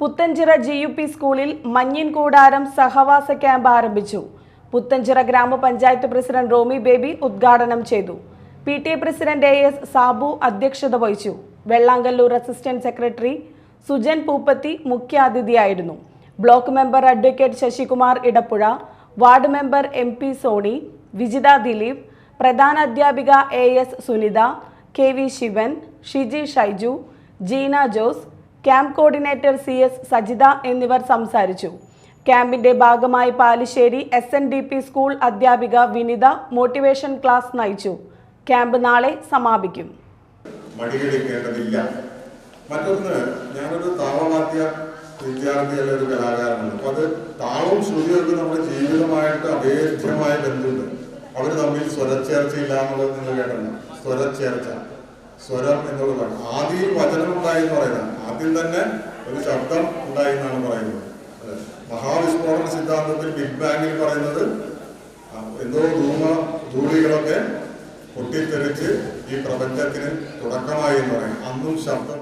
Puthenchira G U P സ്കൂളിൽ മഞ്ഞിൻ കൂടാരം സഹവാസ ക്യാമ്പ് ആരംഭിച്ചു. പുത്തഞ്ചിറ ഗ്രാമപഞ്ചായത്ത് പ്രസിഡന്റ് റോമി ബേബി ഉദ്ഘാടനം ചെയ്തു. P T A president A S Sabu അധ്യക്ഷത വഹിച്ചു. Vellangallur assistant secretary Sujan Pooppathi മുഖ്യാതിഥിയായിരുന്നു. Block member advocate Sasikumar Edappuzha ward member M P Soni Vijitha Dileep പ്രധാന അധ്യാപിക A S Sunitha K V Sivan Shiji Shaiju Jeena Jose camp coordinator C S Sajitha എന്നിവർ സംസാരിച്ചു. ക്യാമ്പിന്റെ ഭാഗമായി Palissery S N D P school അധ്യാപിക Vinitha motivation class നയിച്ചു. Camp നാളെ സമാപിക്കും. മടിയടിക്കേണ്ടതില്ല മറ്റൊന്ന് ഞാനൊരു താളവാദ്യ വിദ്യാർത്ഥിയല്ല ഒരു കലാകാരനാണ്. അപ്പൊ അത് താളവും ശ്രുതിയൊക്കെ നമ്മുടെ ജീവിതമായിട്ട് അഭേദ്യമായ ബന്ധമുണ്ട് അവർ തമ്മിൽ സ്വരച്ചേർച്ചയില്ല എന്നുള്ളത് നിങ്ങൾ കേട്ടോ സ്വരച്ചേർച്ച. സ്വരം എന്നുള്ളതാണ്. ആദ്യം വചനം ഉണ്ടായി എന്ന് പറയുന്നത് ആദ്യം തന്നെ ഒരു ശബ്ദം ഉണ്ടായി എന്നാണ് പറയുന്നത്. മഹാവിസ്ഫോടന സിദ്ധാന്തത്തിൽ ബിഗ് ബാങ്ങിൽ പറയുന്നത് എന്തോ ധൂമ ധൂളികളൊക്കെ പൊട്ടിത്തെറിച്ച് ഈ പ്രപഞ്ചത്തിന് തുടക്കമായി എന്ന് പറയും അന്നും ശബ്ദം